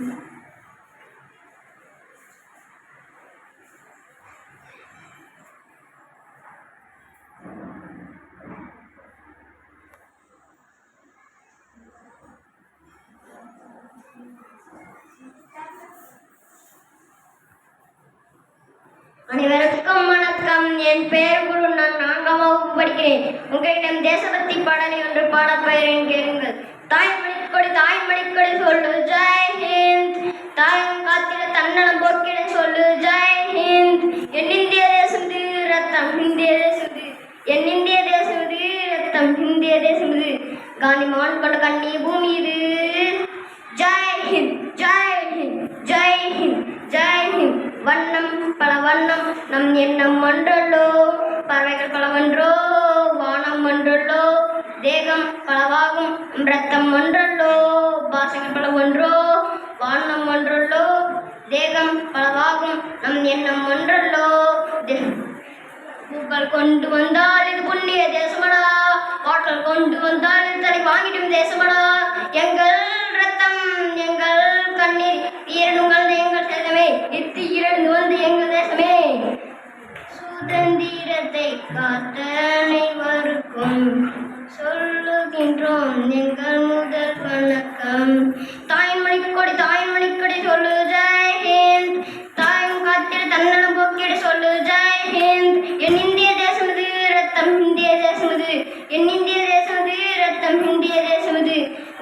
அனைவருக்கும் வணக்கம். என் பெயர் குரு. நான் நான்காம் வகுப்பு படிக்கிறேன். உங்களிடம் தேசபக்தி பாடலை ஒன்று பாடப்பெயரேன் கேளுங்கள். தாய்மொழி கொடி தாய்மொழி கொடி சொல்லு ஹிந்த் என் தேசம் இது ரத்தம் இந்திய தேசம் இது. என் தேசம் இது ரத்தம் இந்திய தேசம் இது. காந்தி மோகன் கொண்ட கண்ணி பூமி இது. ஜெய் ஹிந்த் ஜெய் ஹிந்த் ஜெய் ஹிந்த் ஜெய் ஹிந்த். வண்ணம் பல வண்ணம் நம் எண்ணம் ஒன்றல்லோ பறவைகள் பலவன்றோ வானம் ஒன்றல்லோ தேகம் பலவாகும் ரத்தம் ஒன்றல்லோ பாசங்கள் பல ஒன்றோ வானம் ஒன்றோ தேகம் பலவாகும் நம் எண்ணம் ஒன்றல்லோ? பூக்கள் கொண்டு வந்தால் இது புண்ணிய தேசமடா? பாட்டல் கொண்டு வந்தால் இது தலை வாங்கிடும் தேசமடா? எங்கள் ரத்தம் எங்கள் கண்ணீர் ஈரனுங்கள் எங்கள் தேசமே. இத்து இழந்து வந்து எங்கள் தேசமே. சுதந்திரத்தை காத்தனைவருக்கும் சொல்லுகின்றோம் எங்கள் முதல் வணக்கம். தாய்மொழி மணிக்கு தாய்மொழி கொடி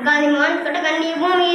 அகாலி மான் சுடகண்டி பூமி